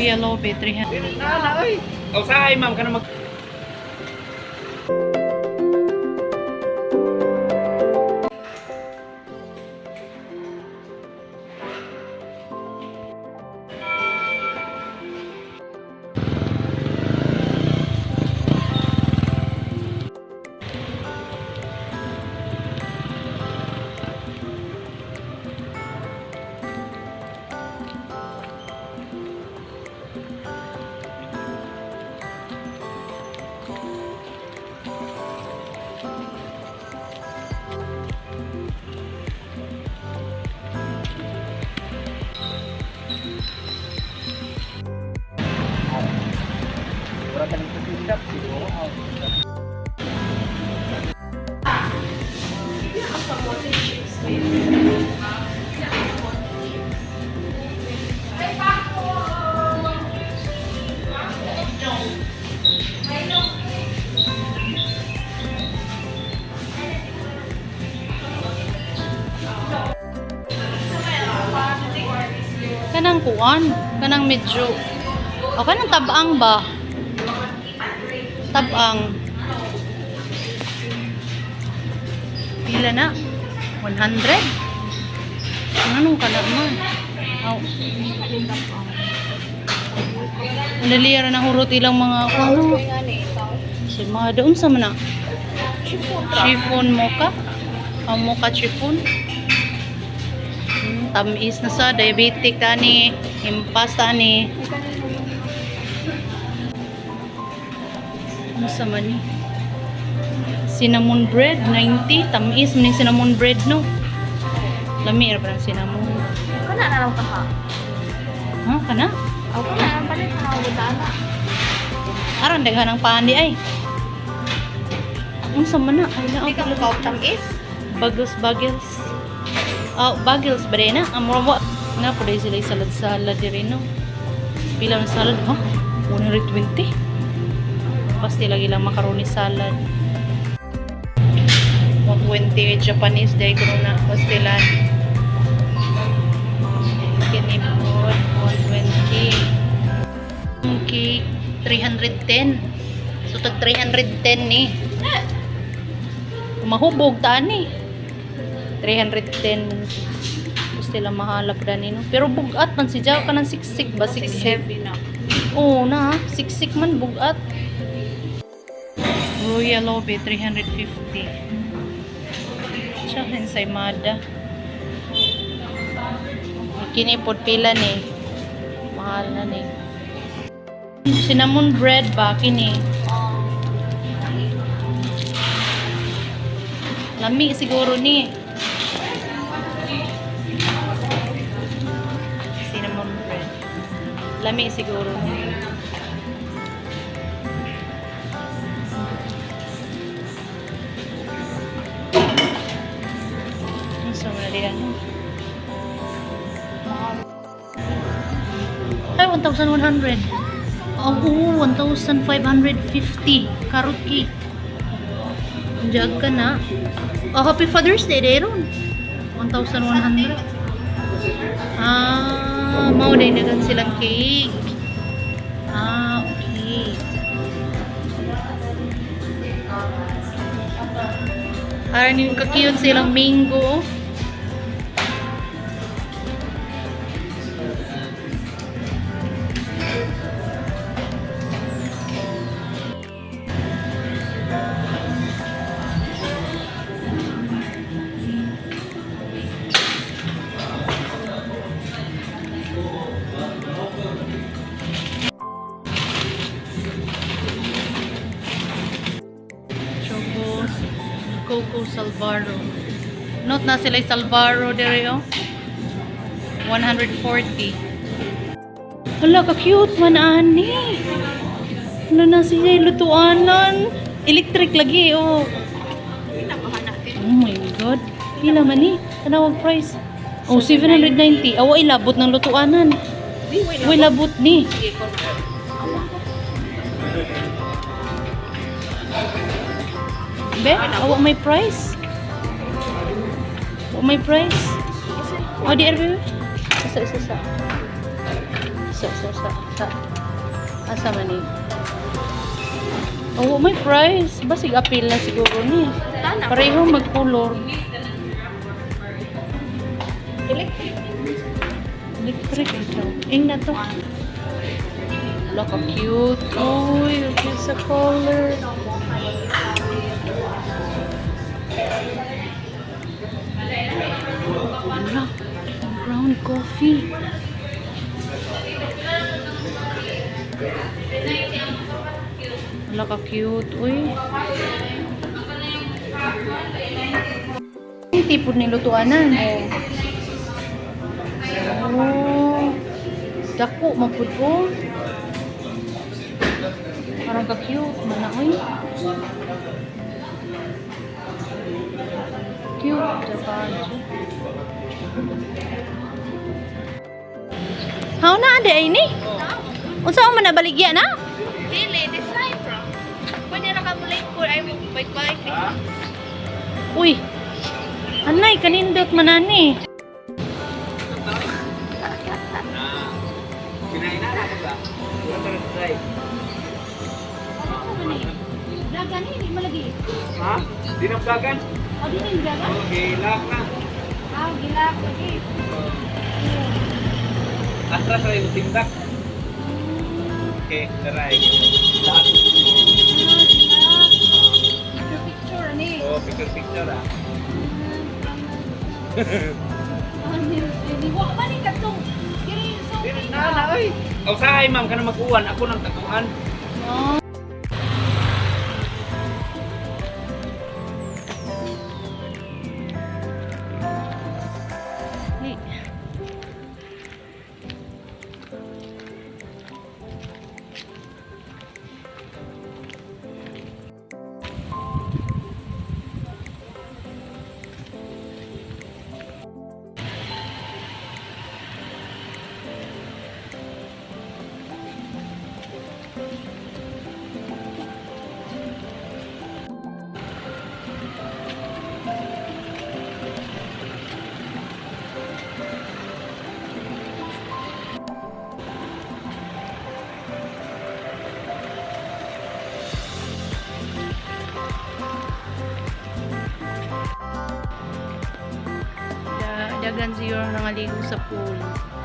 Royal Obe, 300. Na na oy. O sahay ma'am kana mag Kanang kuan, kanang medyo. O kanang tabang ba? Tabang. Pila na? 100? Anong ka na man? Aw. Naliyara na hurot ilang mga ano? Si mga doon sa mana? Chiffon mocha? Ang mocha chiffon? Hmm, tamis na sa diabetic tani, impas tani. Ano sa man ni? Cinnamon bread 90, tamis man cinnamon bread no. Lami ra ng cinnamon? Kana na lang ka ha. Ha, kana? Ako na lang pala sa mga butana. Aran daghan ng pandi ay. Unsa man na? Ay na Hindi ka ang mukha tamis. bagels bagels. Ah, bagels ba rin na? Amro mo. Na dahil sila salad-salad din no. Pila ng salad ha? 120. Basti lagi lang macaroni salad. 120 Japanese dahil ko na pastilan. Kinipot 120. Okay, 310. So tag 310 ni. Mahubog ta ni. 310 gusto lang mahalap da ni no. Pero bugat man si Jao kanang siksik ba siksik. na. Oo na, siksik man bugat. Royal Obe 350. Siya sa Mada. Kini pod pila ni. Mahal na ni. Cinnamon bread ba kini? Lami siguro ni. Cinnamon bread. Lami siguro ni. Diyan. Ay, 1,100. Oh, oo, 1,550. Carrot cake. Jag ka na. Oh, Happy Father's Day, Deron. 1,100. Ah, mao din na gan silang cake. Ah, okay. Aran yung kakiyot silang mango. Coco Salvaro. Note na sila Salvaro dire oh. 140. Hala, ka-cute man ani. Ano na siya lutuanan. Electric lagi oh. Oh my god. Pila man ni? Tanawag price. Oh, 790. Awa ilabot ng lutuanan. Awa ilabot ni. Be, awa may price. Awa may price. Oh, di arbe. Isa isa isa. Sa, sa, sa, sa. Asa man ni? Oh, may price. Basig appeal na siguro ni. Pareho magkulor. Electric. Electric ito. Ing na to. Look, how cute. Uy, at sa color. Wala. Brown coffee. Wala ka cute. Uy. Yung tipo ni lutuanan. Oh. Dako, mapud ko. Parang ka-cute. Manaoy. Cute. How na ade ay ni? Unsa man nabaligya na? Dili, design bro. Pwede na ka mulay ko. Ay, bike-bike. Uy. Anay, kanindot manani. Kinain na ako ba? Wala ka rin try. Dagan ni, malagi. Ha? Dinamdagan? O, di? Okay, lock na. Ah, gilak. Okay. Atras rin yung tindak. Okay, taray. Lock. Picture ni. Oh, picture picture ah. Wa man ni katong diri so. Dili na na oy. Aw sahay ma'am kana mag-uwan ako nang taguan. Hey. Da, dagan siyo nangaligo sa pool.